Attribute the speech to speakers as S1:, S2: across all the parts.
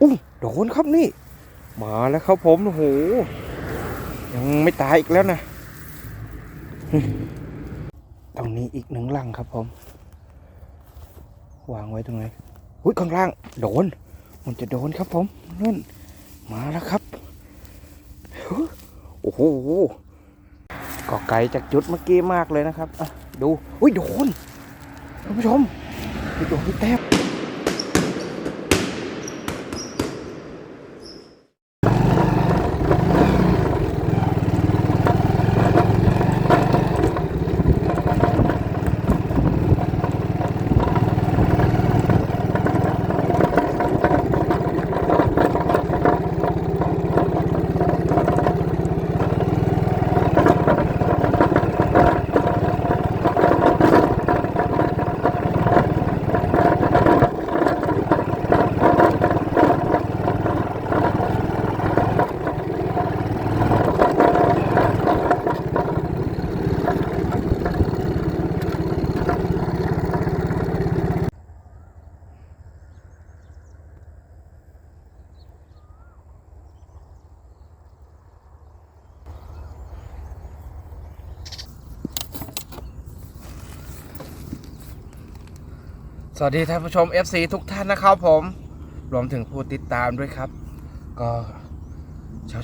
S1: อุ้ยโดนครับนี่ มาแล้วครับผมโอ้โหยังไม่ตายอีกแล้วนะ ตรงนี้อีกหนึ่งลังครับผม วางไว้ตรงไหนอุ้ยข้างล่าง โดน มันจะโดนครับผมนั่นมาแล้วครับ โอ้โหก็ไกลจากจุดเมื่อกี้มากเลยนะครับอะดู อุ้ยโดนท่านผู้ชมไปโดนที่แต้ สวัสดีท่านผู้ชม FC ทุกท่านนะครับผม รวมถึงผู้ติดตามด้วยครับ ก็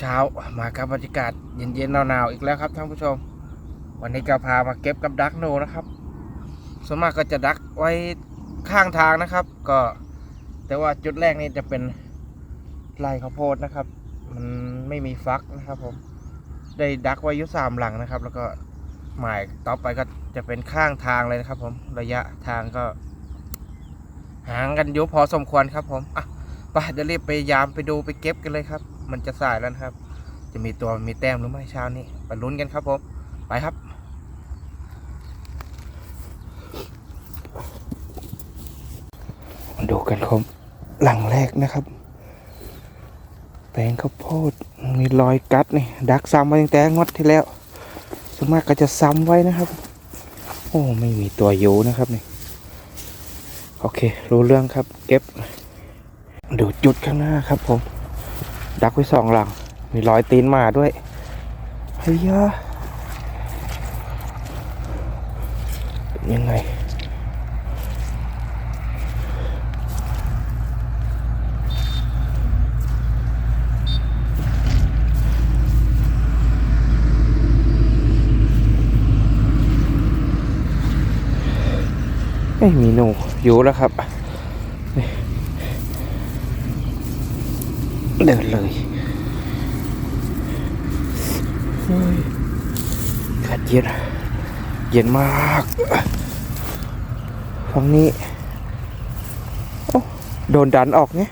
S1: เช้าๆ มากับบรรยากาศเย็นๆหนาวๆอีกแล้วครับท่านผู้ชม วันนี้ก็พามาเก็บกับดักโนนะครับส่วนมากก็จะดักไว้ข้างทางนะครับ ก็แต่ว่าจุดแรกนี่จะเป็นไร่ข้าวโพดนะครับ มันไม่มีฟักนะครับผมได้ดักไว้ยุสามหลังนะครับ แล้วก็หมายต่อไปก็จะเป็นข้างทางเลยนะครับ ผมระยะทางก็ หางกันอยู่พอสมควรครับผมอะปเดี๋ยวรีบไปยามไปดูไปเก็บกันเลยครับ มันจะสายแล้วครับ จะมีตัวมีแต้มหรือไม่เช้านี้ไปลุ้นกันครับผม ไปครับมาดูกันครับหลังแรกนะครับ แปลงข้าวโพดมีรอยกัดนี่ดักซ้ำไว้ตั้งแต่งวดที่แล้วส่วนมากก็จะซ้ำไว้นะครับ โอ้ไม่มีตัวอยู่นะครับนี่ โอเค รู้เรื่องครับ เก็บ ดูจุดข้างหน้าครับผม ดักไว้สองหลัง มีรอยตีนหมาด้วย เฮ้ยยะเป็นยังไง ไม่มีหนูอยู่แล้วครับ เดินเลยอากาศเย็น เย็นมากฝั่งนี้โอ้โดนดันออกเนี่ย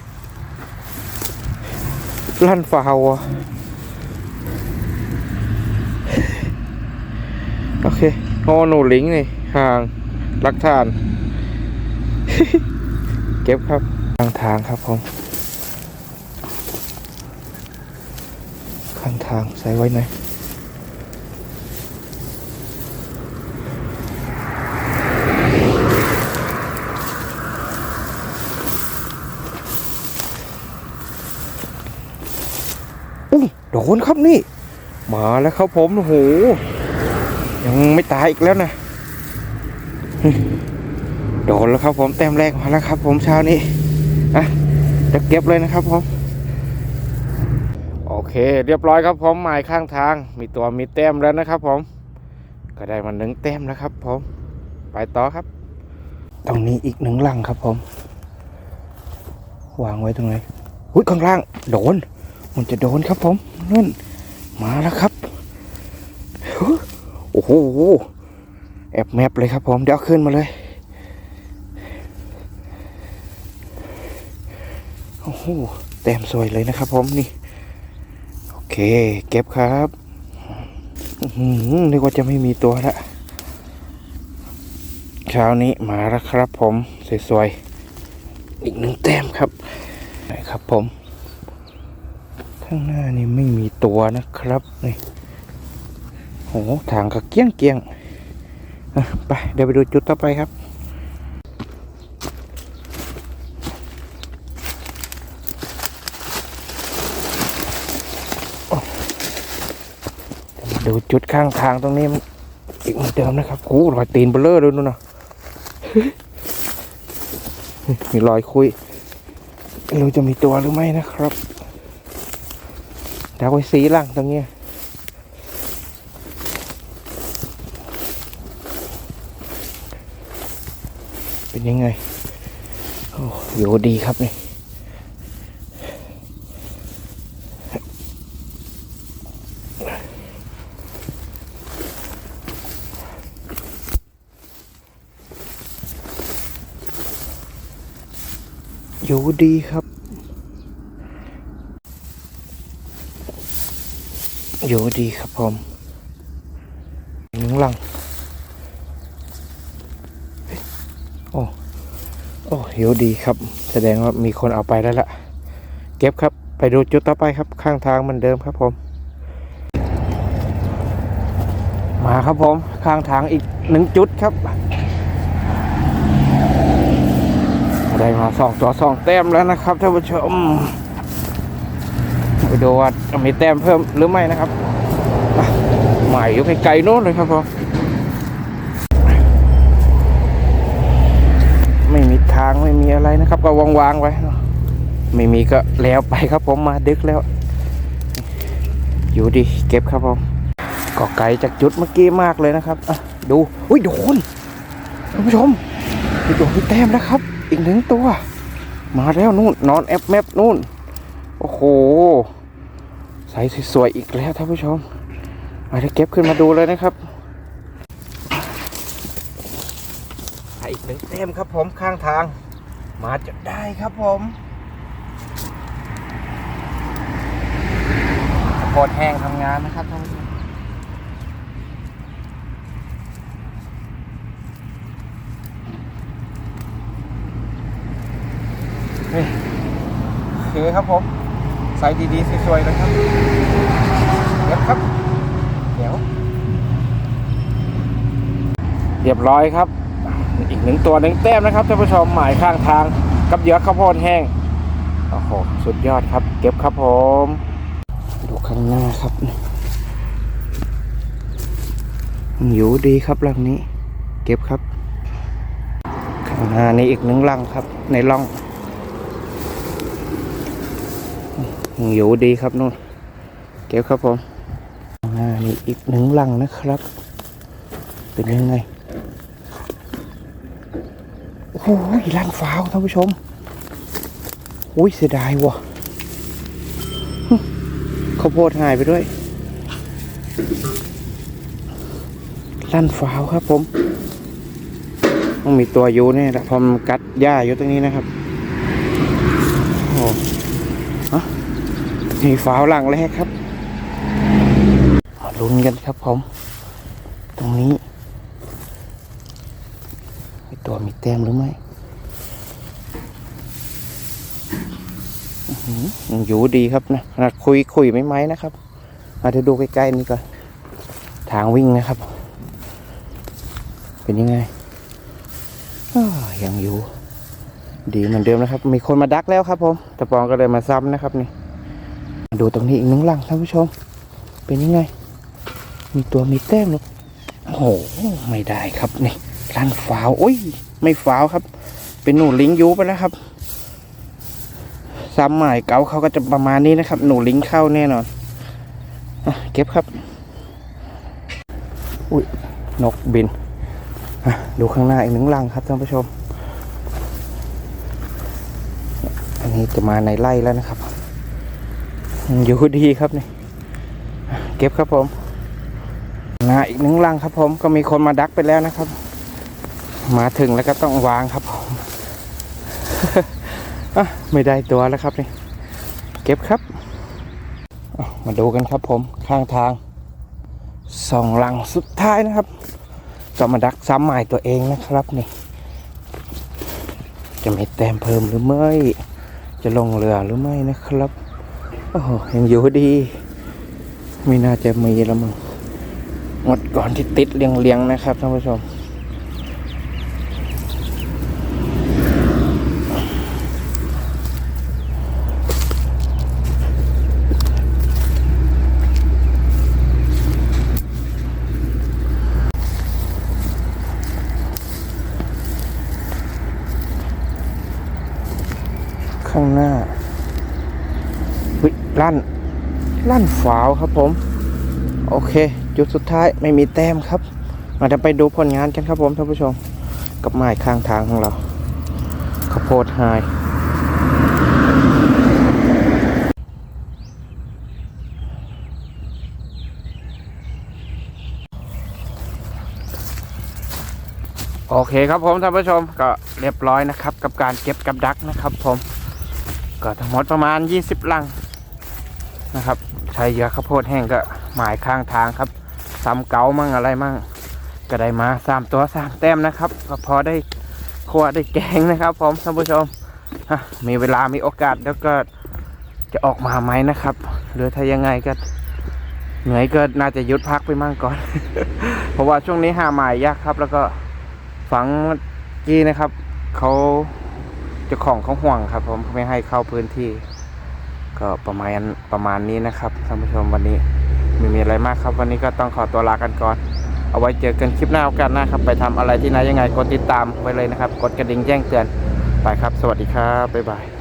S1: ลั่นฟาวอะโอเคโอหนูลิงนี่ห่างหลักฐาน เก็บครับข้างทางครับผมข้างทางใส่ไว้หนอยอุ้ยโดนครับนี่ มาแล้วครับผมโอ้โหยังไม่ตายอีกแล้วนะ โดนแล้วครับผมแต้มแรกมาแล้วครับ ผมเช้านี้อะจะเก็บเลยนะครับผมโอเค เรียบร้อยครับผมหมายข้างทาง มีตัวมีแต้มแล้วนะครับ ผม ก็ได้มาหนึ่งแต้มแล้วครับ ผม ไปต่อครับ ตรงนี้อีกหนึ่งลังครับผม วางไว้ตรงไหนอุ้ยข้างล่าง โดน มันจะโดนครับผมนั่นมาแล้วครับโอ้โหแอบแมปเลยครับผม เดี๋ยวเอาขึ้นมาเลย โอ้โห แต้มสวยเลยนะครับผมนี่ โอเค เก็บครับนึกว่าจะไม่มีตัวละเช้านี้มาแล้วครับผมสวยๆอีกหนึ่งแต้มครับไหนครับผม ข้างหน้านี่ไม่มีตัวนะครับนี่โอ้โหทางก็เกี้ยงเกี้ยงไปเดี๋ยวไปดูจุดต่อไปครับ ดูจุดข้างทางตรงนี้มันอีกเหมือนเดิมนะครับโอ้รอยตีนเบลเลอร์ด้วยนู่นนะมีรอยคุยไม่รู้จะมีตัวหรือไม่นะครับดักไว้สีล่างตรงนี้เป็นยังไง โอ้อยู่ดีครับนี่ ดีครับ อยู่ดีครับผมหนึ่งหลังโอ้โอ้อยู่ดีครับ แสดงว่ามีคนเอาไปแล้วล่ะ เก็บครับไปดูจุดต่อไปครับข้างทางเหมือนเดิมครับผม มาครับผมข้างทางอีกหนึ่งจุดครับ ได้มาสองตัวสองแต้มแล้วนะครับท่านผู้ชมไปดูว่าจะมีแต้มเพิ่มหรือไม่นะครับอะหมายอยู่ไกลๆโน้นเลยครับผมไม่มีทางไม่มีอะไรนะครับ ก็วางๆไว้ไม่มีก็แล้วไปครับผมมาดึกแล้ว อยู่ดีเก็บครับผมก็ไกลจากจุดเมื่อกี้มากเลยนะครับอะดู อุ้ยโดนท่านผู้ชมมีตัวมีแต้มแล้วครับ อีกหนึ่งตัว มาแล้วนู่นนอนแอปแมปนู่น โอ้โหใสสวยๆอีกแล้วท่านผู้ชมมาได้เก็บขึ้นมาดูเลยนะครับอีกหนึ่งเต็มครับผมข้างทาง มาจะได้ครับผมโคตรแห้งทำงานนะครับท่านผู้ชม นี่โอเคครับผมใส่ดีๆสวยๆนะครับเดี๋ยวครับ เดี๋ยว เรียบร้อยครับ อีกหนึ่งตัวหนึ่งแต้มนะครับท่านผู้ชมหมายข้างทางกับเหยื่อข้าวโพดแห้งโอ้โหสุดยอดครับ เก็บครับผม ดูข้างหน้าครับอยู่ดีครับหลังนี้ เก็บครับข้างหน้านี้อีกหนึ่งลังครับ ในร่อง อยู่ดีครับนู่นเก็บครับผมอ่านี่อีกหนึ่งลังนะครับ เป็นยังไง โอ้โหลังฟ้าวท่านผู้ชมโอ้ยเสียดายว่ะข้าวโพดหายไปด้วยลั่นฟ้าวครับผม ต้องมีตัวอยู่เนี่ยแหละพอมกัดหญ้าอยู่ตรงนี้นะครับ โอ้ฮะ มีฝาหลังแรกครับลุ้นกันครับผม ตรงนี้มีตัวมีแต้มหรือไม่อื้อยังอยู่ดีครับนะขนาดคุยคุยไม่ไหมนะครับ มาเดี๋ยวดูใกล้ๆนี่ก่อน ทางวิ่งนะครับ เป็นยังไงยังอยู่ ดีเหมือนเดิมนะครับ มีคนมาดักแล้วครับผม แต่ปองก็เลยมาซ้ำนะครับนี่ ดูตรงนี้อีกหนึ่งหลังท่านผู้ชม เป็นยังไง มีตัวมีแต้มหรือโอ้โหไม่ได้ครับนี่รันฝาวโอ้ย ไม่ฝาวครับ เป็นหนูลิงยูไปแล้วครับซ้ำหมายเก่าเขาก็จะประมาณนี้นะครับ หนูลิงเข้าแน่นอนอะเก็บครับ อุ้ยนกบินดูข้างหน้าอีกหนึ่งลังครับท่านผู้ชม อันนี้จะมาในไร่แล้วนะครับ อยู่ดีครับนี่ เก็บครับผมนาอีกหนึ่งลังครับผมก็มีคนมาดักไปแล้วนะครับ มาถึงแล้วก็ต้องวางครับผมไม่ได้ตัวแล้วครับนี่ เก็บครับ มาดูกันครับผมข้างทางสองลังสุดท้ายนะครับก็มาดักซ้ำใหมายตัวเองนะครับนี่ จะมีแต้มเพิ่มหรือไม่ จะลงเรือหรือไม่นะครับ อยังอยู่ดี ไม่น่าจะมีแล้วมั้งหมดก่อนที่ติดเลียงๆนะครับท่านผู้ชมข้างหน้า ลั่นลั่นฝาวครับผม โอเค จุดสุดท้ายไม่มีแต้มครับมาเดี๋ยวไปดูผลงานกันครับผมท่านผู้ชม กับไม้ข้างทางของเราข้าวโพดไฮโอเคครับผมท่านผู้ชมก็เรียบร้อยนะครับ กับการเก็บกับดักนะครับผม ก็ทั้งหมดประมาณ 20ลัง นะครับ ใช้เหยื่อข้าวโพดแห้งก็หมายข้างทางครับซ้ำเกามั่งอะไรมั่งก็ได้มาสามตัวสามแต้มนะครับก็พอได้คั่วได้แกงนะครับผมท่านผู้ชมมีเวลามีโอกาสแล้วก็จะออกมาไหมนะครับ หรือถ้ายังไงก็เหนื่อยก็น่าจะยุดพักไปมั่งก่อน เพราะว่าช่วงนี้หาหมายยากครับ แล้วก็ฝังเมื่อกี้นะครับเขาจ้าของเขาห่วงครับ ผมเขาไม่ให้เข้าพื้นที่ ก็ประมาณประมาณนี้นะครับท่านผู้ชมวันนี้ไม่มีอะไรมากครับ วันนี้ก็ต้องขอตัวลากันก่อน เอาไว้เจอกันคลิปหน้าโอกาสหน้าครับ ไปทำอะไรที่ไหนยังไงกดติดตามไว้เลยนะครับ กดกระดิ่งแจ้งเตือนไปครับ สวัสดีครับบ๊ายบาย